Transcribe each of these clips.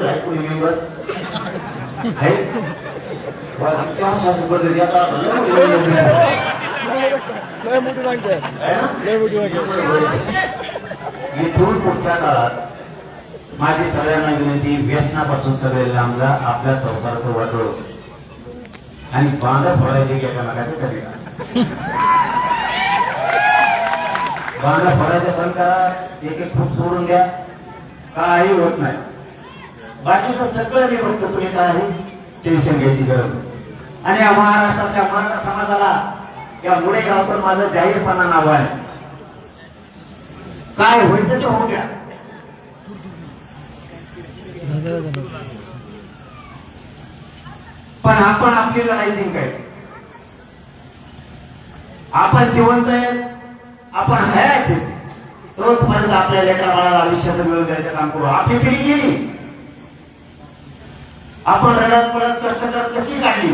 मध्ये आहे कोणी मेंबर आहे बरं, तेव्हा शासन पद्धती आता लय मोठी मोठी आहे. लय मोठी मागते आहे ना? लय मोठी मागते इथून पुढच्या काळात माझी सगळ्यांना विनंती व्यसनापासून सगळे लांब आपल्या संसाराचं वाटोळ आणि बांधा फोडायचे की एका नकाचे कमी बांधा फोडायचं बंद करा एक एक खूप सोडून द्या काही होत नाही बाकीचं सगळं निवृत्त बघतो तुम्ही काय आहे टेन्शन घ्यायची गरज आणि या महाराष्ट्रातल्या मराठा समाजाला या मुळे गावकर माझं जाहीरपणा नाव आहे. काय व्हायचं ते होऊ द्या. पण आपण आपली लढाई जिंकायची. आपण जिवंत आहे आपण हयात रोजपर्यंत आपल्या लेकरा बाळाला आयुष्याचं मिळवून द्यायचं काम करू. आपली पिढी गेली. आपण रडत पडत कष्ट करत कशी काढली?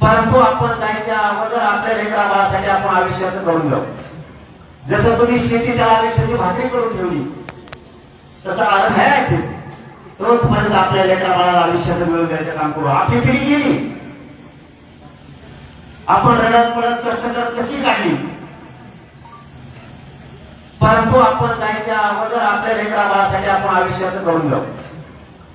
परंतु आपण त्या अगोदर आपल्या लेकरा बाळासाठी आपण आयुष्यात करून जाऊ जसं तुम्ही शेती त्या आयुष्याची भाकरी करून ठेवली तसं आरंभ आहे तोचपर्यंत आपल्या लेकरा बाळाला आयुष्याचं मिळून द्यायचं काम करू. आपली पिढी गेली. आपण रडत पडत कष्ट करत कशी काढली? परंतु आपण त्या अगोदर आपल्या लेकरा बाळासाठी आपण आयुष्यात करून जाऊ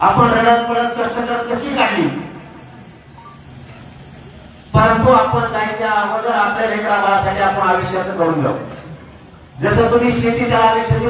आपण रडत पडत कष्ट करत कशी काढली? परंतु आपण जायच्या अगोदर आपल्या लेकरा बाळासाठी आपण आयुष्याचं करून जाऊ जसं तुम्ही शेती त्या आयुष्याची